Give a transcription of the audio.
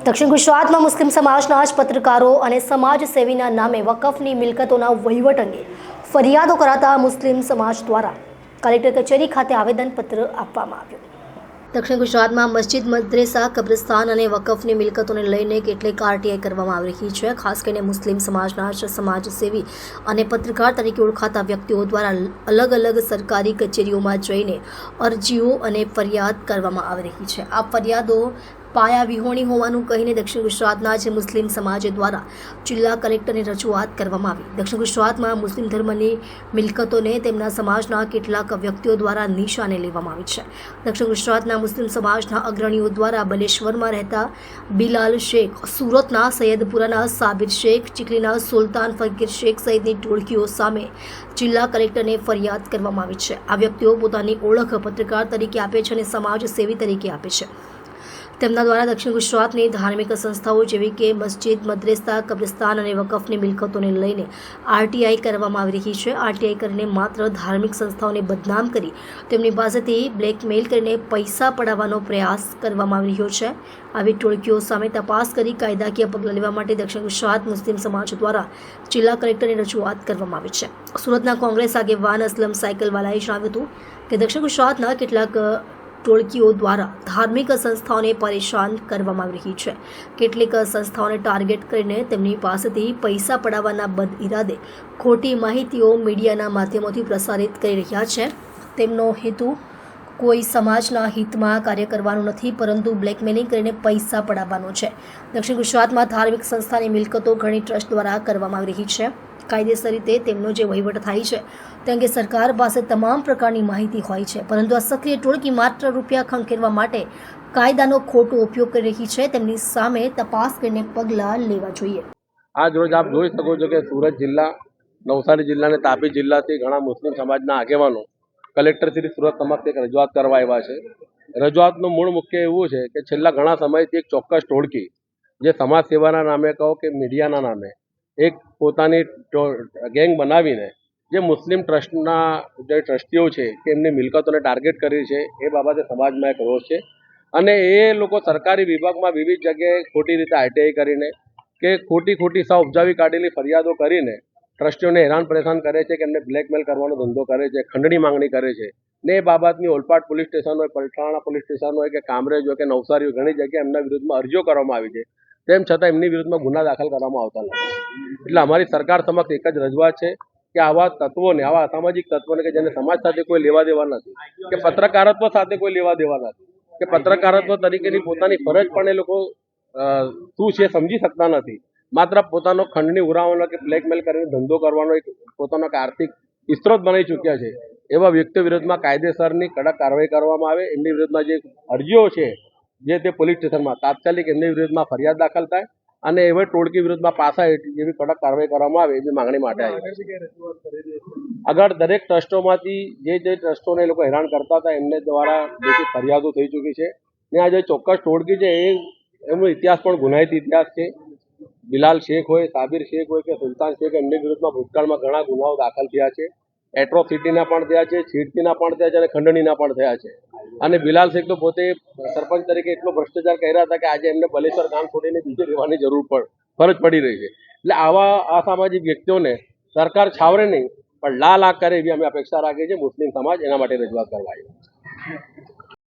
દક્ષિણ ગુજરાતમાં મુસ્લિમ સમાજના જ પત્રકારો અને સમાજ સેવીના નામે વકફની મિલકતોના વહીવટ અંગે ફરિયાદો કરાતા મુસ્લિમ સમાજ દ્વારા કલેક્ટર કચેરી ખાતે આવેદનપત્ર આપવામાં આવ્યું. દક્ષિણ ગુજરાતમાં મસ્જિદ, મદ્રેસા, કબ્રસ્તાન અને વકફની મિલકતોને લઈને કેટલીક આરટીઆઈ કરવામાં આવી રહી છે. ખાસ કરીને મુસ્લિમ સમાજના સમાજસેવી અને પત્રકાર તરીકે ઓળખાતા વ્યક્તિઓ દ્વારા અલગ અલગ સરકારી કચેરીઓમાં જઈને અરજીઓ અને ફરિયાદ કરવામાં આવી રહી છે. આ ફરિયાદો પાયા વિહોણી હોવાનું કહીને દક્ષિણ ગુજરાતના જે મુસ્લિમ સમાજ દ્વારા જિલ્લા કલેક્ટરને રજૂઆત કરવામાં આવી. દક્ષિણ ગુજરાતમાં મુસ્લિમ ધર્મની મિલકતોને તેમના સમાજના કેટલાક વ્યક્તિઓ દ્વારા નિશાને લેવામાં આવી છે. દક્ષિણ ગુજરાતના મુસ્લિમ સમાજના અગ્રણીઓ દ્વારા બલેશ્વરમાં રહેતા બિલાલ શેખ, સુરતના સૈયદપુરાના સાબિર શેખ, ચીખલીના સુલતાન ફકીર શેખ સહિતની ટોળકીઓ સામે જિલ્લા કલેક્ટરને ફરિયાદ કરવામાં આવી છે. આ વ્યક્તિઓ પોતાની ઓળખ પત્રકાર તરીકે આપે છે અને સમાજ સેવી તરીકે આપે છે. તેમના દ્વારા દક્ષિણ ગુજરાતની ધાર્મિક સંસ્થાઓ જેવી કે મસ્જિદ, મદ્રેસા, કબ્રસ્તાન અને વકફની મિલકતોને લઈને આરટીઆઈ કરવામાં આવી રહી છે. આરટીઆઈ કરીને માત્ર ધાર્મિક સંસ્થાઓને બદનામ કરી તેમની પાસેથી બ્લેકમેલ કરીને પૈસા પડાવવાનો પ્રયાસ કરવામાં આવી રહ્યો છે. આવી ટોળકીઓ સામે તપાસ કરી કાયદાકીય પગલાં લેવા માટે દક્ષિણ ગુજરાત મુસ્લિમ સમાજ દ્વારા જિલ્લા કલેક્ટરને રજૂઆત કરવામાં આવી છે. સુરતના કોંગ્રેસ આગેવાન અસલમ સાયકલવાલાએ જણાવ્યું હતું કે દક્ષિણ ગુજરાતના કેટલાક ટોળકીઓ દ્વારા ધાર્મિક સંસ્થાઓને પરેશાન કરવામાં આવી રહી છે. કેટલીક સંસ્થાઓને ટાર્ગેટ કરીને તેમની પાસેથી પૈસા પડાવવાના બદ ઇરાદે ખોટી માહિતીઓ મીડિયાના માધ્યમોથી પ્રસારિત કરી રહ્યા છે. તેમનો હેતુ, કોઈ સમાજના હિતમાં કાર્ય કરવાનું નથી, પરંતુ બ્લેકમેલિંગ કરીને પૈસા પડાવવાનો છે. દક્ષિણ ગુજરાતમાં ધાર્મિક સંસ્થાની મિલકતો ઘણી ટ્રસ્ટ દ્વારા કરવામાં આવી રહી છે. કાયદેસર રીતે તેમનો જે વહીવટ થાય છે, તે અંગે સરકાર પાસે તમામ પ્રકારની માહિતી હોય છે. પરંતુ આ સક્રિય ટોળકી માત્ર રૂપિયા ખંખેરવા માટે કાયદાનો ખોટો ઉપયોગ કરી રહી છે, તેમની સામે તપાસ કરીને પગલાં લેવા જોઈએ. આજ રોજ આપ જોઈ શકો છો કે સુરત જિલ્લા, નવસારી જિલ્લા અને તાપી જિલ્લાથી ઘણા મુસ્લિમ સમાજના આગેવાનો કલેક્ટર શ્રી સુરત સમક્ષ એક રજૂઆત કરવા આવ્યા છે. રજૂઆતનું મૂળ મુખ્ય એવું છે કે છેલ્લા ઘણા સમયથી એક ચોક્કસ ટોળકી, જે સમાજ સેવાના નામે કહો કે મીડિયાના નામે એક પોતાની ગેંગ બનાવીને, જે મુસ્લિમ ટ્રસ્ટના જે ટ્રસ્ટીઓ છે તેમની મિલકતોને ટાર્ગેટ કરી છે, એ બાબતે સમાજમાં એક રોષ છે. અને એ લોકો સરકારી વિભાગમાં વિવિધ જગ્યાએ ખોટી રીતે આઈટીઆઈ કરીને, કે ખોટી ખોટી સાવ ઉપજાવી કાઢેલી ફરિયાદો કરીને, ટ્રસ્ટીઓને હેરાન પરેશાન કરે છે કે એમને બ્લેકમેલ કરવાનો ધંધો કરે છે, ખંડણી માંગણી કરે છે. ને એ બાબતની ઓલપાડ પોલીસ સ્ટેશન હોય, પલટાણા પોલીસ સ્ટેશન હોય, કે કામરેજ હોય, કે નવસારી હોય, ઘણી જગ્યાએ એમના વિરુદ્ધમાં અરજીઓ કરવામાં આવી છે. તેમ છતાં એમની વિરુદ્ધમાં ગુના દાખલ કરવામાં આવતા નથી. એટલે અમારી સરકાર સમક્ષ એક જ રજૂઆત છે કે આવા તત્વોને, આવા અસામાજિક તત્વોને કે જેને સમાજ સાથે કોઈ લેવા દેવા નથી, કે પત્રકારત્વ સાથે કોઈ લેવા દેવા નથી, કે પત્રકારત્વ તરીકેની પોતાની ફરજ પણ એ લોકો શું છે સમજી શકતા નથી. માત્ર પોતાનો ખંડની ઉરાવાનો કે બ્લેકમેલ કરીને ધંધો કરવાનો એક પોતાનો આર્થિક સ્ત્રોત બનાવી ચૂક્યા છે. એવા વ્યક્તિઓ વિરુદ્ધમાં કાયદેસરની કડક કાર્યવાહી કરવામાં આવે, એમની વિરુદ્ધમાં જે અરજીઓ છે, જે તે પોલીસ સ્ટેશનમાં તાત્કાલિક એમની વિરુદ્ધમાં ફરિયાદ દાખલ થાય અને એવા ટોળકી વિરુદ્ધમાં પાછા જેવી કડક કાર્યવાહી કરવામાં આવે એવી માંગણી માટે આવી આગળ દરેક ટ્રસ્ટોમાંથી જે જે ટ્રસ્ટોને લોકો હેરાન કરતા હતા, એમને દ્વારા જેથી ફરિયાદો થઈ ચૂકી છે. ને આ જે ચોક્કસ ટોળકી છે, એ એમનો ઇતિહાસ પણ ગુનાહિત ઇતિહાસ છે. બિલાલ શેખ હોય, સાબિર શેખ હોય કે સુલતાન શેખ, એમની વિરુદ્ધમાં ભૂતકાળમાં ઘણા ગુનાઓ દાખલ થયા છે. એટ્રોસિટીના પણ થયા છે છેડતીના પણ થયા છે અને ખંડણીના પણ થયા છે. અને બિલાલ શેખ તો પોતે સરપંચ તરીકે એટલો ભ્રષ્ટાચાર કર્યા હતા કે આજે એમને બલેશ્વર ગામ છોડીને બીજે રહેવાની જરૂર પડ ફરજ પડી રહી છે. એટલે આવા અસામાજિક વ્યક્તિઓને સરકાર છાવરે નહીં, પણ લાલ લાખ કરે એવી અમે અપેક્ષા રાખીએ છીએ મુસ્લિમ સમાજ એના માટે રજૂઆત કરવા આવ્યો છે